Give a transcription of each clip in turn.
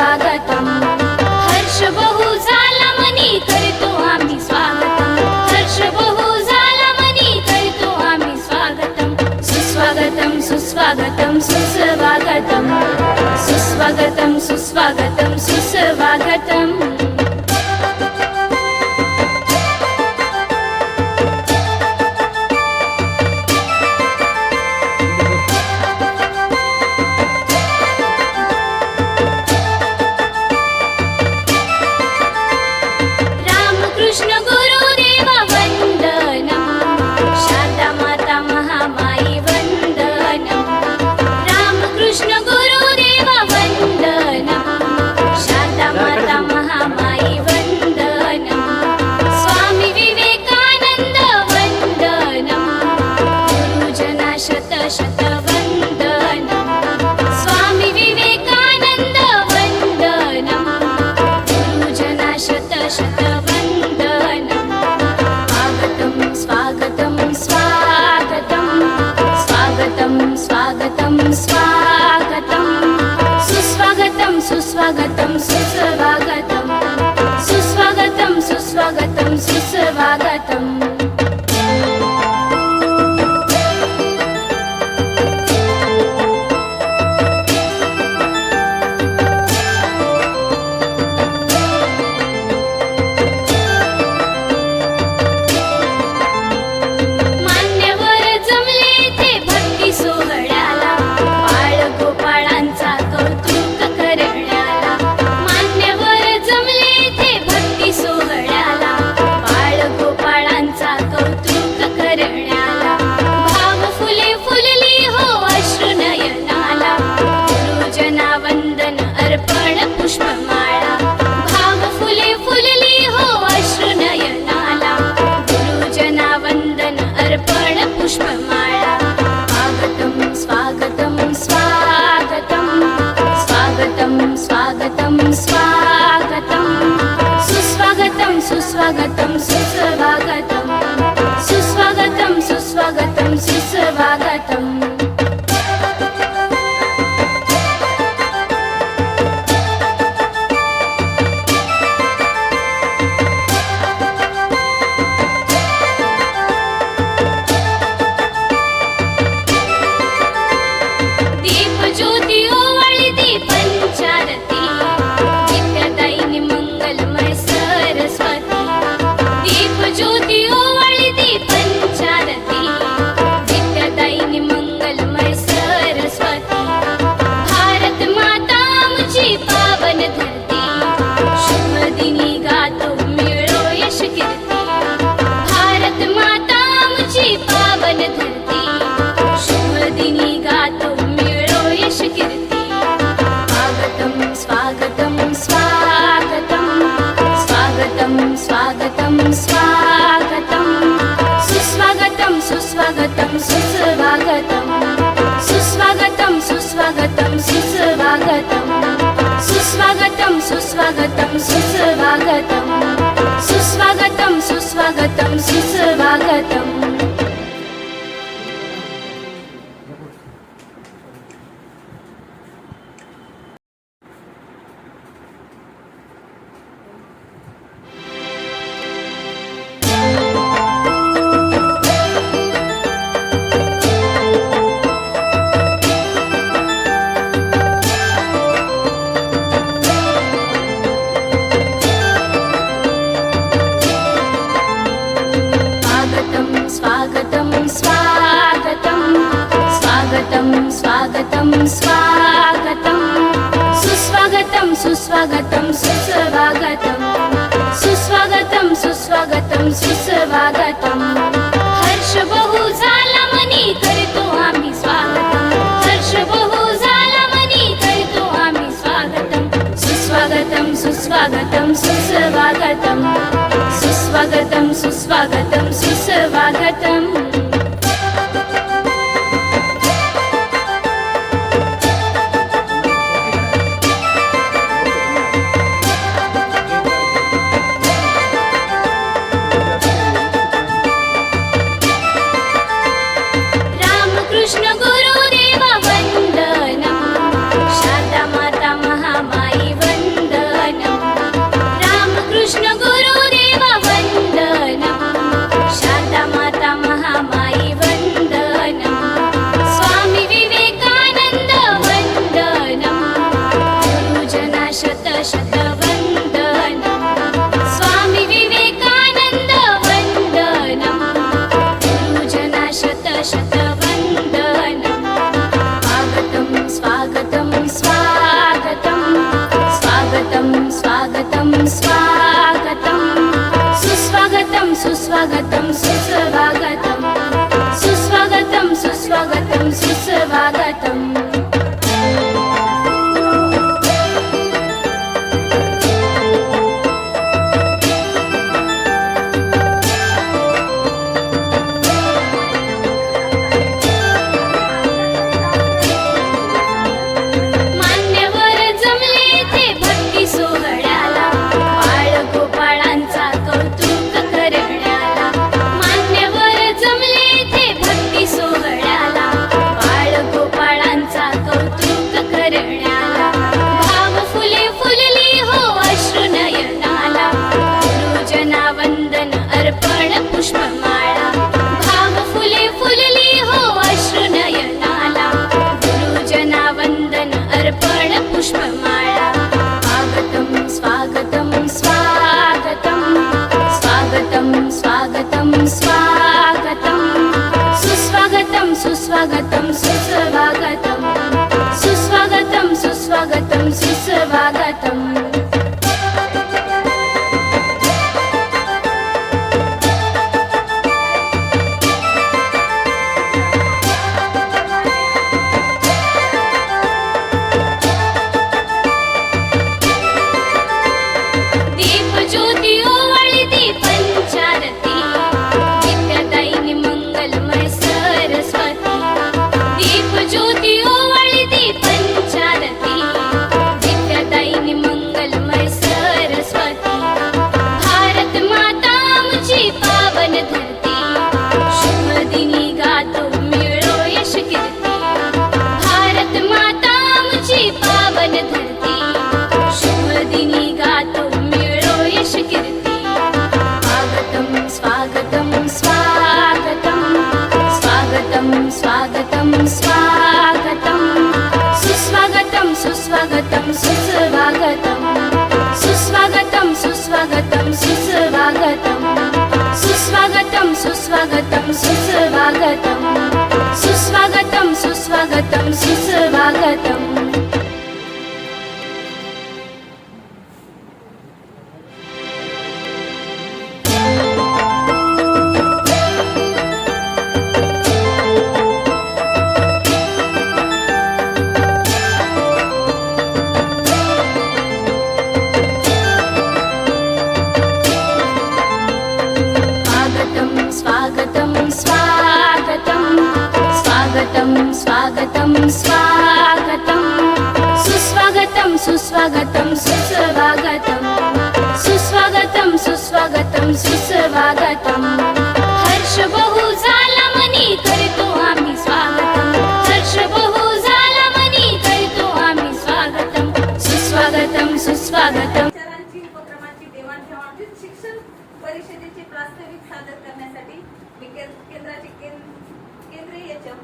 स्वागतम्। हर्ष बहु झाला मनी करतो आम्ही स्वागतम्। हर्ष बहु झाला जालमुनि तर्तु हामि स्वागतं सुस्वागतं सुस्वागतं सुस्वागतं सुस्वागतं सुस्वागतं सुस्वागतम्। सुस्वागतं सुस्वागतम् minute. सुस्वागतं सुस्वागतं सुस्वागतं सुस्वागतं सुस्वागतम् स्वागतं स्वागतं स्वागतं सुस्वागतं सुस्वागतं सुस्वागतं सुस्वागतं सुस्वागतं सुस्वागतं हर्ष बहु जालमनी करतो आम्ही स्वागतं हर्ष बहु बहुजालि करतो आम्ही स्वागतं सुस्वागतं सुस्वागतं सुस्वागतं सुस्वागतं सुस्वागतं सुस्वागतम्। 他在等 सुस्वागतं सुस्वागतं सुस्वागतं सुस्वागतं सुस्वागतं सुस्वागतं सुस्वागतं सुस्वागतं सुस्वागतं सुस्वागतं सुस्वागतं सुस्वागतम्। स्वागतं स्वागतं स्वागतं सुस्वागतं सुस्वागतं सुस्वागतं सुस्वागतं सुस्वागतं सुस्वागतं हर्ष बहु झाला मनी करतो आम्ही स्वागतं हर्ष बहु झाला मनी करतो आम्ही स्वागतं सुस्वागतं सुस्वागतं शिक्षण परिषदेचे प्रास्ताविक सादर करण्यासाठी केंद्राचे केंद्र केंद्रीय एच एम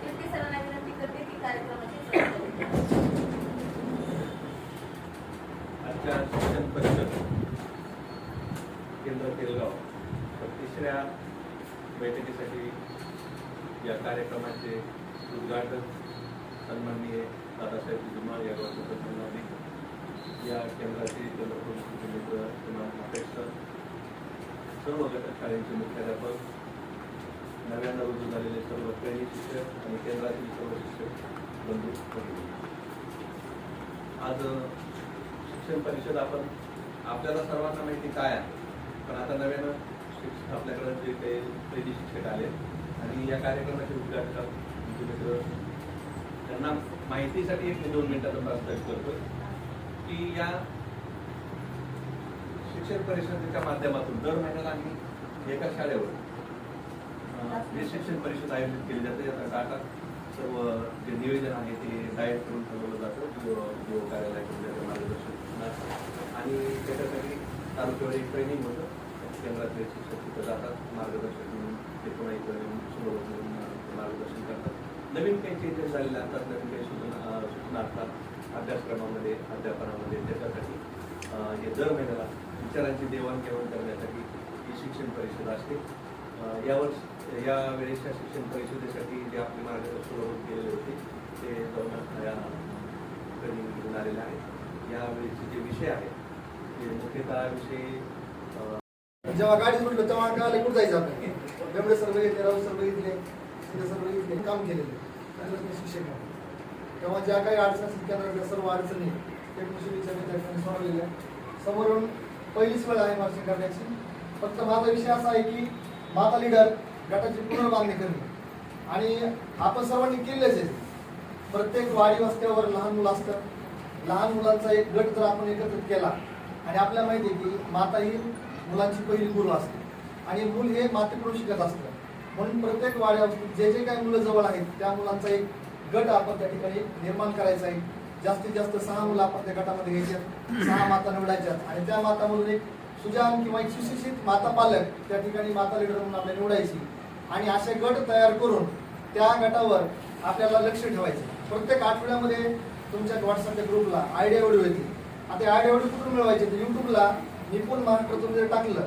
कीर्ती सरांना विनंती करते की कार्यक्रमाची सुरुवात करू. आजच्या शिक्षण परिषद केंद्र तर तिसऱ्या बैठकीसाठी या कार्यक्रमाचे उद्घाटन सन्माननीय दादासाहेब जुमा या गावचे या केंद्राचे चंद्रपूर मित्र श्रीमान नापेश सर्व घटक शाळेचे मुख्याध्यापक नव्यानं रुजू झालेले सर्व ट्रेनी शिक्षक आणि केंद्रातील सर्व शिक्षक बंधू आज शिक्षण परिषद आपण आपल्याला सर्वांना माहिती काय आहे? पण आता नव्यानं शिक्षक आपल्याकडे जे काही ट्रेनी शिक्षक आले आणि या कार्यक्रमाचे उद्घाटक म्हणजे मित्र त्यांना माहितीसाठी एक दोन मिनिटाचा प्रस्तावित करतोय की या शिक्षण परिषदेच्या माध्यमातून दर महिन्याला आम्ही एका शाळेवर हे शिक्षण परिषद आयोजित केली जाते. याचा डाटा सर्व जे नियोजन आहे ते डायट करून ठरवलं जातं. जो कार्यालयाकडून मार्गदर्शन आणि त्याच्यासाठी आमच्यावर एक ट्रेनिंग होतं. केंद्रातले शिक्षक तिथं जातात मार्गदर्शन म्हणून ते पुन्हा एक सोबत मार्गदर्शन करतात. नवीन काही चेंजेस झालेले असतात नवीन काही सूचना सूचना असतात. अभ्यासक्रमामध्ये अध्यापनामध्ये त्याच्यासाठी हे दर महिन्याला विचारांची देवाणघेवाण करण्यासाठी ही शिक्षण परिषद असते. अं, यावर्ष या वेळेच्या शिक्षण परिषदेसाठी जे आपले मार्गदर्शन होत केलेले होते ते जाऊन या ट्रेनिंग आलेले आहेत. यावेळेचे जे विषय आहेत जेव्हा गाडी म्हटलं तेव्हा कळालं कुठं जायचं आपण? बेंबडे सर्व घेतले राऊत सर्व घेतले सर्व घेतले काम केलेले. शिक्षक तेव्हा ज्या काही अडचण असतील सर्व अडचणी टेक्निशियनच्या विद्यार्थ्यांनी सोडवलेल्या समोरून पहिलीच वेळ आहे मार्चिंग करण्याची. फक्त माझा विषय असा आहे की माता लिडर गटाची पुनर्बांधणी करणे. आणि आपण सर्वांनी केलेच आहे. प्रत्येक वाडी वस्त्यावर लहान मुलं असतं लहान मुलांचा एक गट जर आपण एकत्रित केला आणि आपल्याला माहिती आहे की माता ही मुलांची पहिली गुरु असते. आणि मूल हे मातेकडून शिकत असतं. म्हणून प्रत्येक वाड्या जे जे काही मुलं जवळ आहेत त्या मुलांचा एक गट आपण त्या ठिकाणी निर्माण करायचा आहे. जास्तीत जास्त सहा मुलं आपण त्या गटामध्ये घ्यायच्यात सहा माता निवडायच्यात आणि त्या मातामधून एक सुजान किंवा एक सुशिक्षित माता पालक त्या ठिकाणी माता लिडर म्हणून आपल्याला निवडायची. आणि असे गट तयार करून त्या गटावर आपल्याला लक्ष ठेवायचं. प्रत्येक आठवड्यामध्ये तुमच्या व्हॉट्सअपच्या ग्रुपला आयडिया व्हिडिओ येतील. आता आयडिया व्हिडिओ कुठून मिळवायचे? तर युट्यूबला निपुण महाराष्ट्र तुम्ही जर टाकलं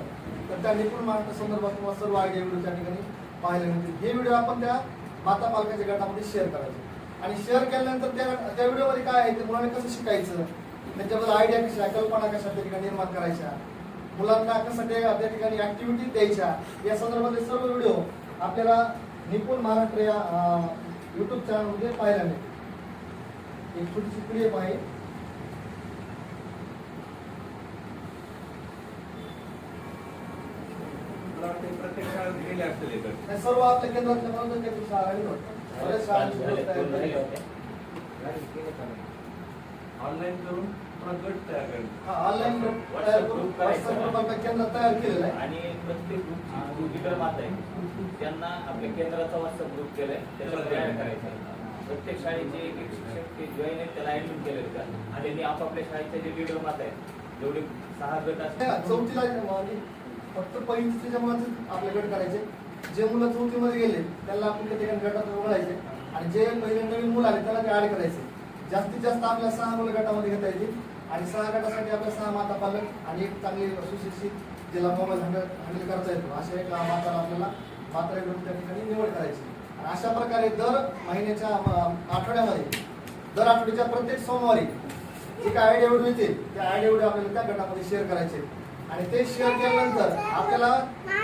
तर त्या निपुण महाराष्ट्र संदर्भात तुम्हाला सर्व आयडिया व्हिडिओ त्या ठिकाणी पाहायला मिळतील. हे व्हिडिओ आपण त्या माता पालकाच्या गटामध्ये शेअर करायचे. आणि शेअर केल्यानंतर त्या त्या व्हिडिओमध्ये काय आहे? ते मुलांना कसं शिकायचं? त्यांच्याबद्दल आयडिया कशा कल्पना कशा त्या ठिकाणी निर्माण करायच्या? मुलांना कसं ते त्या ठिकाणी ऍक्टिव्हिटीज द्यायच्या? या संदर्भातले सर्व व्हिडिओ आपल्याला निपुण महाराष्ट्र या युट्यूब चॅनलमध्ये पाहायला मिळेल एक छोटीशी पीडीएफ आहे मला वाटतं प्रत्येक शाळेत गेले असतील एकत्र सर्व आपल्या केंद्रातल्या म्हणून. बऱ्याच शाळांची तयार केलेली. ऑनलाईन करून पुन्हा गट तयार करणे हा ऑनलाईन ग्रुप तयार करून व्हॉट्सअप ग्रुप आपल्या केंद्रात तयार केलेला आहे. आणि प्रत्येक ग्रुपची लीडर माता आहे त्यांना आपल्या केंद्राचा व्हॉट्सअप ग्रुप केलाय त्याच्यावर ऍड करायचं आहे. प्रत्येक शाळेचे एक एक शिक्षक ते जॉईन आहेत त्याला ऍडमिट केले का आणि त्यांनी आपापल्या शाळेचे जे लीडर माता आहेत जेवढे सहा गट असतात चौथीला फक्त पहिली तिसरीच्या मुलांचे आपले गट करायचे जे मुलं चौथीमध्ये गेले त्यांना आपण त्या ठिकाणी गटात वगळायचे आणि जे पहिले नवीन मुलं आले त्याला ते ऍड करायचे. जास्तीत जास्त आपल्या सहा मुलं गटामध्ये घेता येतील. आणि सहा गटासाठी आपल्या सहा माता पालक आणि एक चांगली सुशिक्षित जिला मोबाईल हँडल हँडल करता येतो. अशा एक माताला आपल्याला पात्र घेऊन त्या ठिकाणी निवड करायची. आणि अशा प्रकारे दर महिन्याच्या आठवड्यामध्ये दर आठवड्याच्या प्रत्येक सोमवारी जे काय आयडिया व्हिडिओ येतील त्या आयडिया व्हिडिओ आपल्याला त्या गटामध्ये शेअर करायचे. आणि ते शेअर केल्यानंतर आपल्याला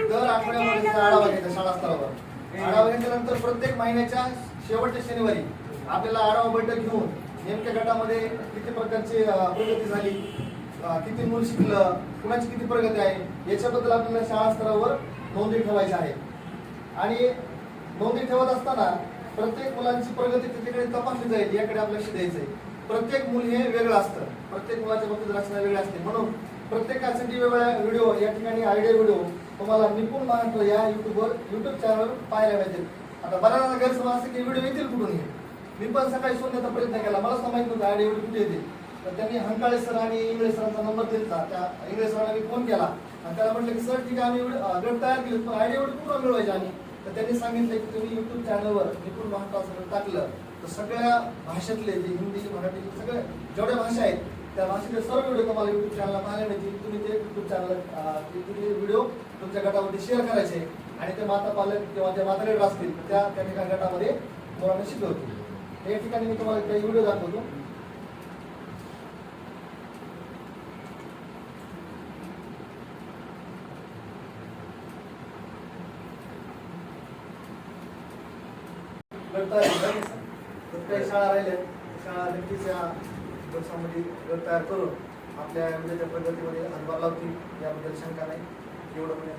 दर आठवड्यामध्ये आढावा घ्यायचा शाळा स्तरावर. आढावा घेतल्यानंतर प्रत्येक महिन्याच्या शेवटच्या शनिवारी आपल्याला आढावा बैठक घेऊन नेमक्या गटामध्ये किती प्रकारची प्रगती झाली किती मूल शिकलं कुणाची किती प्रगती आहे याच्याबद्दल आपल्याला शाळा स्तरावर नोंदी ठेवायची आहे. आणि नोंदी ठेवत असताना प्रत्येक मुलांची प्रगती तिकडे तपासली जाईल याकडे आपल्याला लक्ष द्यायचं आहे प्रत्येक मुल हे वेगळं असतं. प्रत्येक मुलाच्या बाबतीत रचना वेगळी असते. म्हणून प्रत्येकासाठी वेगवेगळ्या व्हिडिओ या ठिकाणी आयडिया व्हिडिओ तुम्हाला निपुण महाराष्ट्र या युट्यूबवर युट्यूब चॅनलवर पाहायला मिळतील. आता बऱ्याचदा गैरसमज असते की व्हिडिओ येतील कुठून हे? मी पण सकाळी शोधण्याचा प्रयत्न केला. मला समजत नव्हतं आयडिया व्हिडिओ कुठे येतील. तर त्यांनी हंकाळे सर आणि इंगळे सरांचा नंबर दिला त्या इंगळे सरांना मी फोन केला. आणि त्याला म्हटलं की सर ठीक आहे आम्ही गट तयार केले पण आयडिया व्हिडिओ कुठं मिळवायचे आणि तर त्यांनी सांगितलं की तुम्ही युट्यूब चॅनलवर निपुण महाराष्ट्र टाकलं. तर सगळ्या भाषेतले जे हिंदी मराठी सगळ्या जेवढ्या भाषा आहेत त्या भाषेतले सर्व व्हिडिओ तुम्हाला युट्यूब चॅनलला पाहायला मिळतील. तुम्ही ते युट्यूब चॅनल तुम्ही व्हिडिओ तुमच्या गटामध्ये शेअर करायचे आणि ते माता पालक किंवा जे माता लीडर असतील त्या त्या ठिकाणी गटामध्ये मुलांना शिकवतील. या ठिकाणी मी तुम्हाला काही व्हिडिओ दाखवतो. काही शाळा राहिल्या. शाळा नक्कीच या गट तयार करून आपल्या उद्याच्या प्रगतीमध्ये हातभार लावतील. याबद्दल शंका नाही. एवढं पण या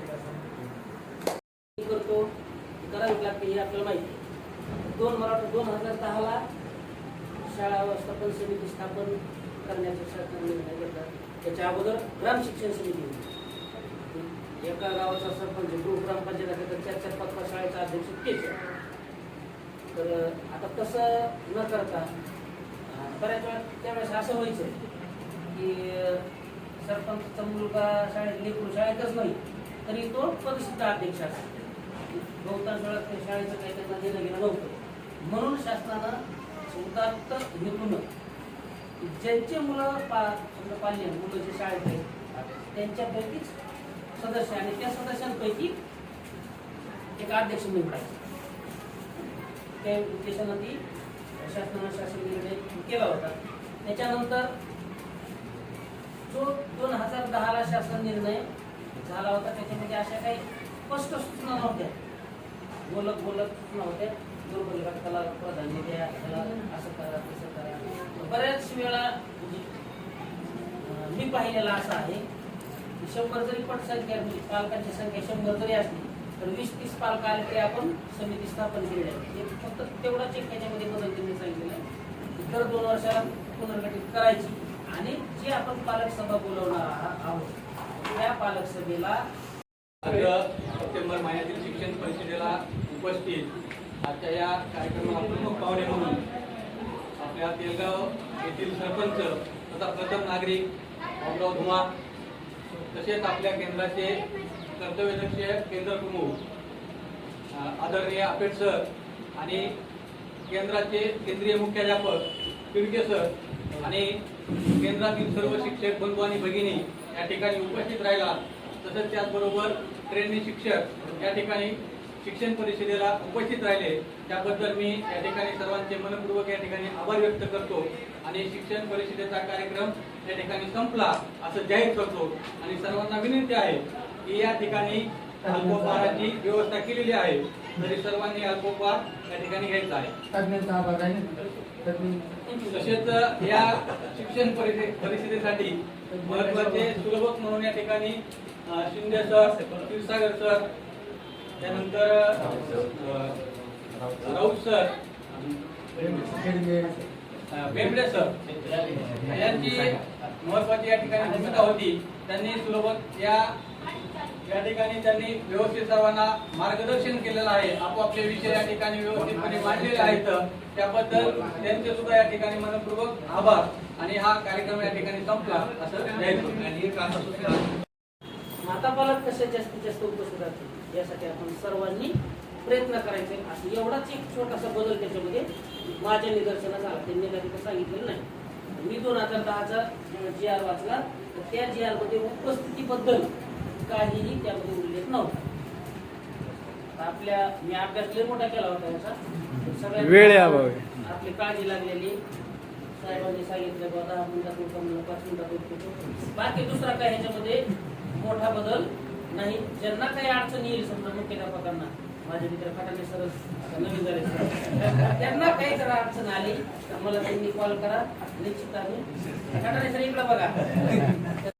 करतो. करावी लागते हे आपल्याला माहिती दोन मराठा दोन हजार दहाला शाळा व्यवस्थापन समिती स्थापन करण्याचा शासनाने निर्णय घेतला. त्याच्या अगोदर ग्राम शिक्षण समिती होती. एका गावाचा सरपंच गृह ग्रामपंचायत तर चार चार पाच पाच शाळेचा अध्यक्ष तेच तर आता तसं न करता बऱ्याच वेळा त्यावेळेस असं व्हायचं की अं, सरपंचचा मुलगा शाळेत लेकरू शाळेतच नाही तरी तो परिषद अध्यक्ष असतो. बहुतांश वेळा त्या शाळेचं काही त्यांना देणं घेणं नव्हतं. म्हणून शासनानं उदात्त हेतून ज्यांचे मुलं पा समजा पाल्य मुलं जे शाळेत आहेत त्यांच्यापैकीच सदस्य आणि त्या सदस्यांपैकी एक अध्यक्ष निवडायचं. त्या उद्देशानं ती शासनानं शासन निर्णय केला होता त्याच्यानंतर जो दोन हजार दहाला शासन निर्णय झाला होता त्याच्यामध्ये अशा काही स्पष्ट सूचना नव्हत्या. बोलत बोलत सूचना होत्या. दुर्बल घटकाला प्राधान्य द्या त्याला असं करा तसं करा. बऱ्याच वेळा म्हणजे, मी पाहिलेला असा आहे शंभर जरी पटसंख्या म्हणजे पालकांची संख्या शंभर जरी असली तर वीस तीस पालक आले तरी आपण समिती स्थापन केली आहे. फक्त तेवढाच एक त्याच्यामध्ये बदल त्यांनी सांगितलेला आहे. दर दोन वर्षाला पुनर्गठित करायची आणि जी आपण पालक सभा बोलवणार आहोत त्या पालक सभेला सप्टेंबर महिन्यातील शिक्षण परिषदेला उपस्थित आजच्या या कार्यक्रमाला प्रमुख पाहुणे म्हणून आपल्या तेलगाव येथील सरपंच तथा प्रथम नागरिक भाऊराव धुमा तसेच आपल्या केंद्राचे कर्तव्यदक्ष केंद्र प्रमुख आदरणीय आपेट सर आणि केंद्राचे केंद्रीय मुख्याध्यापक तिडके सर आणि केंद्रातील सर्व शिक्षक बंधू आणि भगिनी या ठिकाणी उपस्थित राहिला. तसंच त्याचबरोबर ट्रेनिंग शिक्षक या ठिकाणी शिक्षण परिषदेला उपस्थित राहिले. त्याबद्दल मी या ठिकाणी सर्वांचे मनपूर्वक या ठिकाणी आभार व्यक्त करतो आणि शिक्षण परिषदेचा कार्यक्रम या ठिकाणी संपला असं जाहीर करतो. आणि सर्वांना विनंती आहे की या ठिकाणी अल्पोपहाराची व्यवस्था केलेली आहे. तरी सर्वांनी अल्पोपहार या ठिकाणी घ्यायचा आहे. तसेच या शिक्षण परिषदेसाठी महत्त्वाचे सुलभक म्हणून या ठिकाणी शिंदे सर क्षीरसागर सर त्यानंतर राऊत सर बेंबडे सर यांची महत्वाची या ठिकाणी भूमिका होती. त्यांनी सुलभक या या ठिकाणी त्यांनी व्यवस्थित सर्वांना मार्गदर्शन केलेलं आहे. आपापले विषय या ठिकाणी व्यवस्थितपणे मांडलेले आहेत. त्याबद्दल त्यांचे सुद्धा या ठिकाणी मनपूर्वक आभार. आणि हा कार्यक्रम या ठिकाणी संपला. असं माता पालक कसे जास्तीत जास्त उपस्थित राहतील? यासाठी आपण सर्वांनी प्रयत्न करायचे. असं एवढाच एक छोटासा बदल त्याच्यामध्ये माझ्या निदर्शनास आला. त्यांनी तर सांगितलेलं नाही. मी दोन हजार दहाचा जी आर वाचला तर त्या जी आरमध्ये उपस्थितीबद्दल काहीही त्यामध्ये उल्लेख नव्हता. आपल्या मी अभ्यास लय मोठा केला होता याचा. अभावी. आपली काळजी लागलेली. साहेबांनी सांगितलं बा दहा मिनिटात उठा म्हणलं पाच मिनिटात उठतो. बाकी दुसरा काय ह्याच्यामध्ये मोठा बदल नाही. ज्यांना काही अडचण येईल समजा मुख्याध्यापकांना माझे मित्र फटाणे सरस नवीन झाले. त्यांना काही जर अडचण आली तर मला त्यांनी कॉल करा. निश्चित आम्ही. फटाणे सर इकडे बघा.